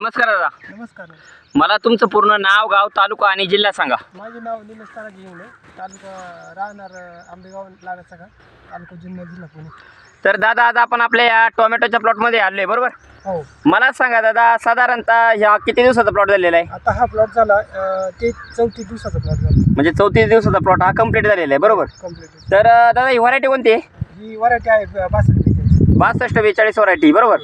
नमस्कार दादा. नमस्कार. मला तुमचं पूर्ण नाव गाव तालुका आणि जिल्हा सांगा. माझे नाव निलेश तानाजी इंगळे तालुका राहणार आंबेगाव लागत सगळा. तालुका जुन्नर जिल्हा पुणे. तर दादा आज आपण आपल्या या टोमॅटोच्या प्लॉटमध्ये आलोय बरोबर? हो. मला सांगा दादा साधारणतः ह्या किती दिवसाचा प्लॉट झालेला आहे? आता हा प्लॉट झाला अ, ते चौतीस दिवसाचा प्लॉट झाला. म्हणजे चौतीस दिवसाचा प्लॉट हा कंप्लीट झालेला आहे बरोबर? कंप्लीट तर अं, दादा ही व्हरायटी कोणती आहे? ही व्हरायटी आहे बासष्ट बासष्ट बेचाळीस व्हरायटी बरोबर?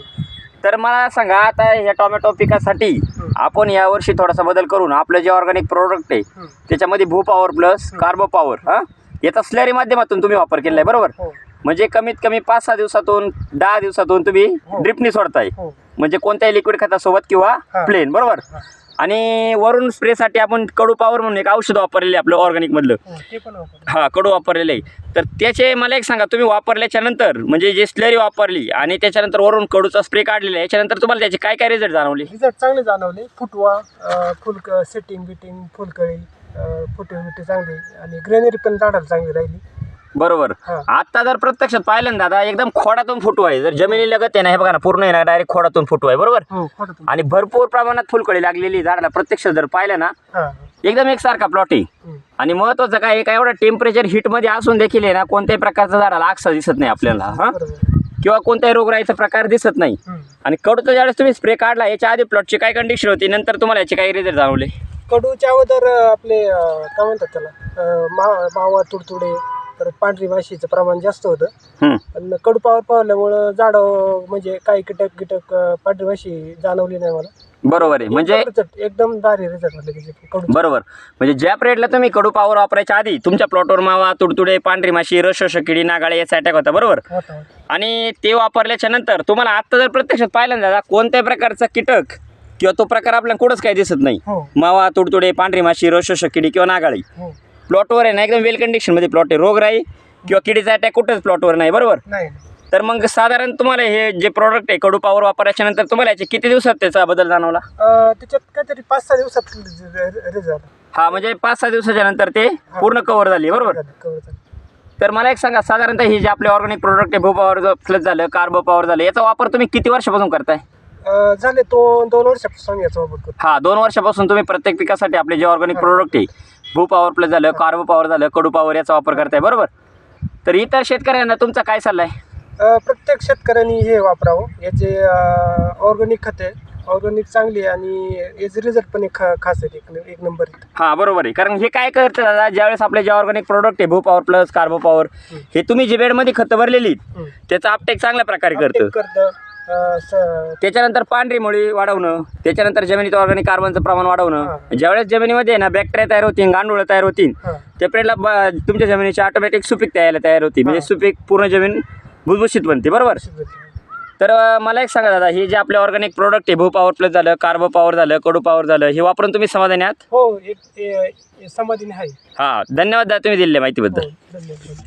तर मला सांगा आता ह्या टोमॅटो पिकासाठी. आपण यावर्षी थोडासा बदल करून आपलं जे ऑर्गॅनिक प्रोडक्ट आहे. त्याच्यामध्ये भू पॉवर प्लस कार्बो पॉवर हा याचा स्लरी माध्यमातून तुम्ही वापर केलेला आहे बरोबर हो म्हणजे कमीत कमी पाच सहा दिवसातून दहा दिवसातून तुम्ही हो. ड्रिपनी सोडताय. हो. म्हणजे कोणत्याही लिक्विड खतासोबत किंवा हा. प्लेन बरोबर? हा. आणि वरून स्प्रेसाठी आपण कडू पॉवर म्हणून एक औषध वापरलेलं आपलं ऑर्गॅनिक मधलं. हो ते पण वापर हा कडू वापरलेलं आहे. तर त्याचे मला एक सांगा तुम्ही वापरल्याच्या नंतर म्हणजे जे स्लरी वापरली आणि त्याच्यानंतर वरून कडूचा स्प्रे काढलेला आहे याच्यानंतर तुम्हाला त्याचे काय काय रिझल्ट जाणवले? रिझल्ट चांगले जाणवले. फुटवा अ, फुल सेटिंग बिटिंग फुलकळी फुटे बिटे चांगले. आणि ग्रेनरी पण झाडाला चांगली राहिली. बरोबर. आता जर प्रत्यक्षात पाहिलं ना दादा एकदम खोडातून फुटवा आहे. जर जमिनी लगत आहे ना हे बघा ना पूर्ण आहे ना डायरेक्ट खोडातून फुटवा आहे बरोबर? हो आणि भरपूर प्रमाणात फुलकळी लागलेली झाडाला. प्रत्यक्ष जर पाहिलं ना एकदम एकसारखा प्लॉट आहे. आणि महत्वाचं काय आहे का एवढं टेम्परेचर हीटमध्ये असून देखील आहे ना कोणत्याही प्रकारचा झाडाला आक्सा दिसत नाही आपल्याला हा? किंवा कोणत्याही रोगराईचा प्रकार दिसत नाही. आणि कडूचा ज्यावेळेस तुम्ही स्प्रे काढला याच्या आधी प्लॉटची काय कंडिशन होती? नंतर तुम्हाला याचे काही रिझल्ट जाणवले? कडूच्या अगोदर आपले काय म्हणतात त्याला मावा तुडतुडे परत पांढरी माशीचं प्रमाण जास्त होतं. हं. पण कडू पावर पावल्यामुळं झाडं म्हणजे काही कीटक कीटक अ, पांढरी माशी जाणवली नाही मला. बरोबर आहे. म्हणजे एकदम दारी रिझल्ट कडू. बरोबर. म्हणजे ज्या पिरियडला तुम्ही कडू पावर वापरायच्या आधी तुमच्या प्लॉटवर मावा तुडतुडे पांढरी माशी रश किडी नागाळे याचा अटॅक होता बरोबर? होता होता. आणि ते वापरल्याच्या नंतर तुम्हाला आत्ता जर प्रत्यक्षात पाहिलं ना दादा कोणत्याही प्रकारचा कीटक किंवा तो प्रकार आपल्याला कुठंच काही दिसत नाही. हो. मावा तुडतुडे पांढरी माशी रश किडी किंवा नागाळी. हो. प्लॉटवर आहे ना एकदम वेल कंडिशनमध्ये प्लॉट आहे. रोगराई किंवा किडीचा अटॅक कुठंच प्लॉटवर नाही बरोबर? नाही तर मग साधारण तुम्हाला हे जे प्रोडक्ट आहे कडू पावर वापरायच्या नंतर तुम्हाला याचे किती दिवसात त्याचा बदल जाणवला? अ, त्याच्यात काहीतरी पाच सहा दिवसात रिझल्ट हा म्हणजे पाच सहा दिवसाच्या नंतर ते पूर्ण कव्हर झाली बरोबर? कवर झालं. तर मला एक सांगा साधारणतः ही जे आपले ऑर्गॅनिक प्रोडक्ट आहे भू पॉवर प्लस झालं कार्बो पॉवर झालं याचा वापर तुम्ही किती वर्षापासून करताय? अ, झाले तो दोन वर्षापासून याचा वापर करतो. हा दोन वर्षापासून तुम्ही प्रत्येक पिकासाठी आपले जे ऑर्गॅनिक प्रोडक्ट आहे भू पॉवर प्लस झालं कार्बो पॉवर झालं कडू पॉवर याचा वापर करताय बरोबर? तर इतर शेतकऱ्यांना तुमचा काय सल्ला आहे? अ, प्रत्येक शेतकऱ्यांनी हे वापरावं. याचे ऑर्गॅनिक खते ऑर्गॅनिक चांगली आहे आणि याचे रिझल्ट पण एक खा खास आहेत एक एक नंबर आहेत हा बरोबर आहे. कारण हे काय करतं दादा ज्यावेळेस आपले जे ऑर्गॅनिक प्रोडक्ट आहे भू पॉवर प्लस कार्बो पॉवर हे तुम्ही जे बेडमध्ये खतं भरलेली. त्याचा अपटेक चांगल्या प्रकारे करतं Uptake करतं. अ, स- त्याच्यानंतर पांढरी मुळी वाढवणं त्याच्यानंतर जमिनीत ऑर्गॅनिक कार्बनचं प्रमाण वाढवणं. हा. ज्यावेळेस जमिनीमध्ये आहे ना बॅक्टेरिया तयार होतील गांडुळं तयार होतील हा. त्या पिरियडला ब- तुमच्या जमिनीची ऑटोमॅटिक सुपीक तयार तयार होती म्हणजे. सुपीक पूर्ण जमीन भुसभुशीत बनते बरोबर? तर मला एक सांगा दादा हे जे आपले ऑर्गॅनिक प्रोडक्ट आहे भू पॉवर प्लस झालं कार्बो पॉवर झालं कडू पॉवर झालं हे वापरून तुम्ही समाधानी आहात? हो एक समाधीने आहे. हां धन्यवाद दादा तुम्ही दिलेल्या माहितीबद्दल. हो धन्यवाद.